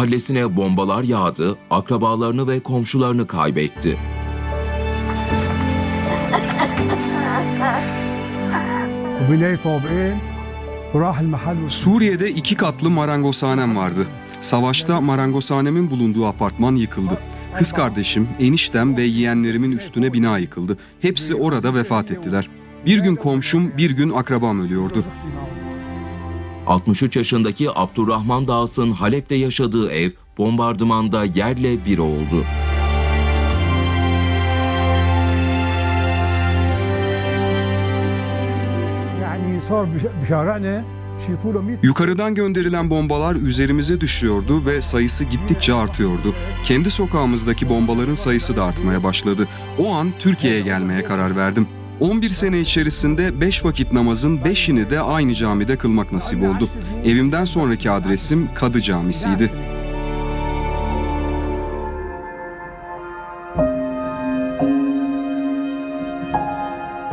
Mahallesine bombalar yağdı, akrabalarını ve komşularını kaybetti. Suriye'de iki katlı marangozhanem vardı. Savaşta marangozhanemin bulunduğu apartman yıkıldı. Kız kardeşim, eniştem ve yeğenlerimin üstüne bina yıkıldı. Hepsi orada vefat ettiler. Bir gün komşum, bir gün akrabam ölüyordu. 63 yaşındaki Abdurrahman Dağs'ın Halep'te yaşadığı ev bombardımanda yerle bir oldu. Yukarıdan gönderilen bombalar üzerimize düşüyordu ve sayısı gittikçe artıyordu. Kendi sokağımızdaki bombaların sayısı da artmaya başladı. O an Türkiye'ye gelmeye karar verdim. 11 sene içerisinde 5 vakit namazın 5'ini de aynı camide kılmak nasip oldu. Evimden sonraki adresim Kadı Camisi'ydi.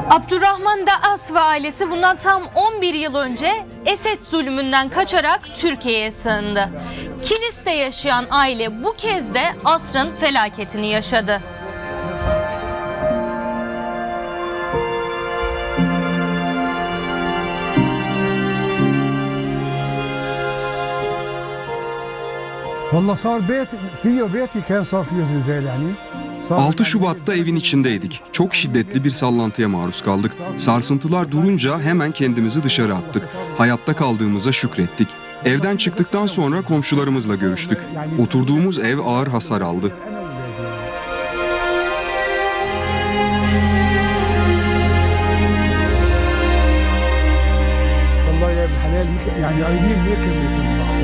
Abdurrahman Daas ve ailesi bundan tam 11 yıl önce Esed zulmünden kaçarak Türkiye'ye sığındı. Kilis'te yaşayan aile bu kez de asrın felaketini yaşadı. 6 Şubat'ta evin içindeydik. Çok şiddetli bir sallantıya maruz kaldık. Sarsıntılar durunca hemen kendimizi dışarı attık. Hayatta kaldığımıza şükrettik. Evden çıktıktan sonra komşularımızla görüştük. Oturduğumuz ev ağır hasar aldı. yani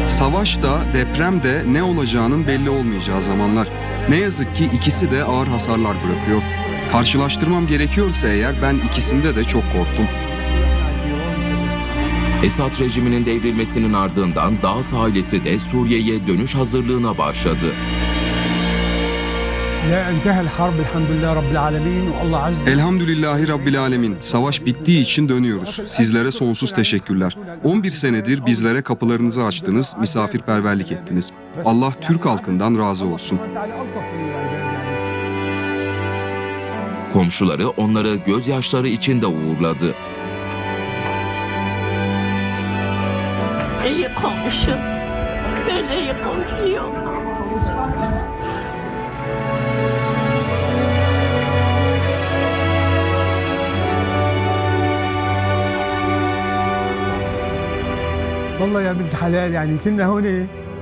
Savaş da deprem de ne olacağının belli olmayacağı zamanlar. Ne yazık ki ikisi de ağır hasarlar bırakıyor. Karşılaştırmam gerekiyorsa eğer ben ikisinde de çok korktum. Esad rejiminin devrilmesinin ardından Dağ ailesi de Suriye'ye dönüş hazırlığına başladı. Elhamdülillahi Rabbil Alemin. Savaş bittiği için dönüyoruz. Sizlere sonsuz teşekkürler. 11 senedir bizlere kapılarınızı açtınız, misafirperverlik ettiniz. Allah Türk halkından razı olsun. Komşuları onları gözyaşları içinde uğurladı. İyi komşu. Böyle iyi komşu.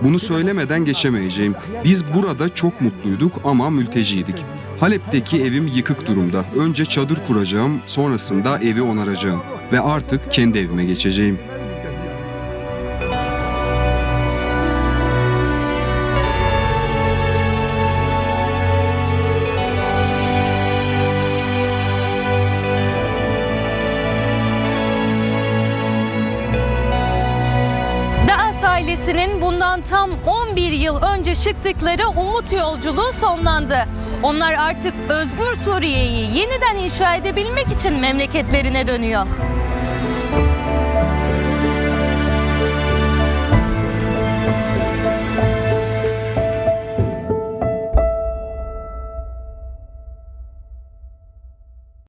Bunu söylemeden geçemeyeceğim. Biz burada çok mutluyduk ama mülteciydik. Halep'teki evim yıkık durumda. Önce çadır kuracağım, sonrasında evi onaracağım ve artık kendi evime geçeceğim. Ailesinin bundan tam 11 yıl önce çıktıkları umut yolculuğu sonlandı. Onlar artık özgür Suriye'yi yeniden inşa edebilmek için memleketlerine dönüyor.